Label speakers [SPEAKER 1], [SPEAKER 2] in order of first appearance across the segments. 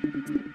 [SPEAKER 1] Thank you.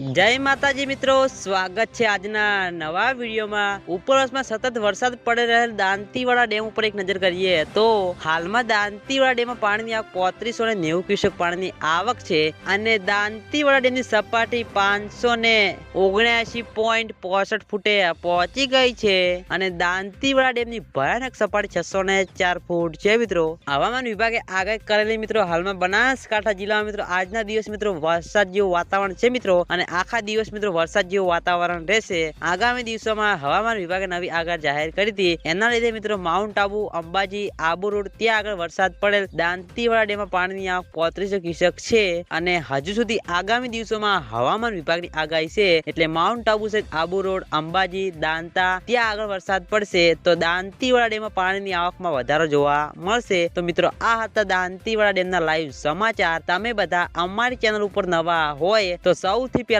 [SPEAKER 1] જય માતાજી મિત્રો, સ્વાગત છે આજના નવા વિડીયોમાં. ઉપરવાસમાં સતત વરસાદ પડી રહેલ દાંતીવાડા ડેમ ઉપર એક નજર કરીએ તો હાલમાં દાંતીવાડા ડેમમાં પાણીની આવક પોત્રીસો ને નેવું ક્યુસેક પાણીની આવક છે અને દાંતીવાડા ડેમની સપાટી પાંચસો ને ઓગણ્યાસી પોઈન્ટ પોસઠ ફૂટે પહોંચી ગઈ છે. અને દાંતીવાડા ડેમની ભયાનક સપાટી છસો ને ચાર ફૂટ છે મિત્રો. હવામાન વિભાગે આગાહી કરેલી મિત્રો, હાલમાં બનાસકાંઠા જિલ્લામાં મિત્રો, આજના દિવસ મિત્રો વરસાદ જેવું વાતાવરણ છે મિત્રો. અને આખા દિવસ મિત્રો વરસાદ જેવું વાતાવરણ રહેશે. આગામી દિવસોમાં હવામાન વિભાગે નવી આગાહી જાહેર કરી હતી. એના લીધે મિત્રો માઉન્ટ આબુ, અંબાજી, આબુ રોડ ત્યાં આગળ વરસાદ પડેલ. દાંતીવાડા ડેમમાં પાણીની આવક પોત્રીસો ક્યુસેક છે અને હજુ સુધી આગામી દિવસોમાં હવામાન વિભાગની આગાહી છે. એટલે માઉન્ટ આબુ સહિત આબુ રોડ, અંબાજી, દાંતા ત્યાં આગળ વરસાદ પડશે. તો દાંતીવાડા ડેમમાં પાણીની આવકમાં વધારો જોવા મળશે. તો મિત્રો, આ હતા દાંતીવાડા ડેમના લાઈવ સમાચાર. તમે બધા અમારી ચેનલ ઉપર નવા હોય તો સૌથી પહેલા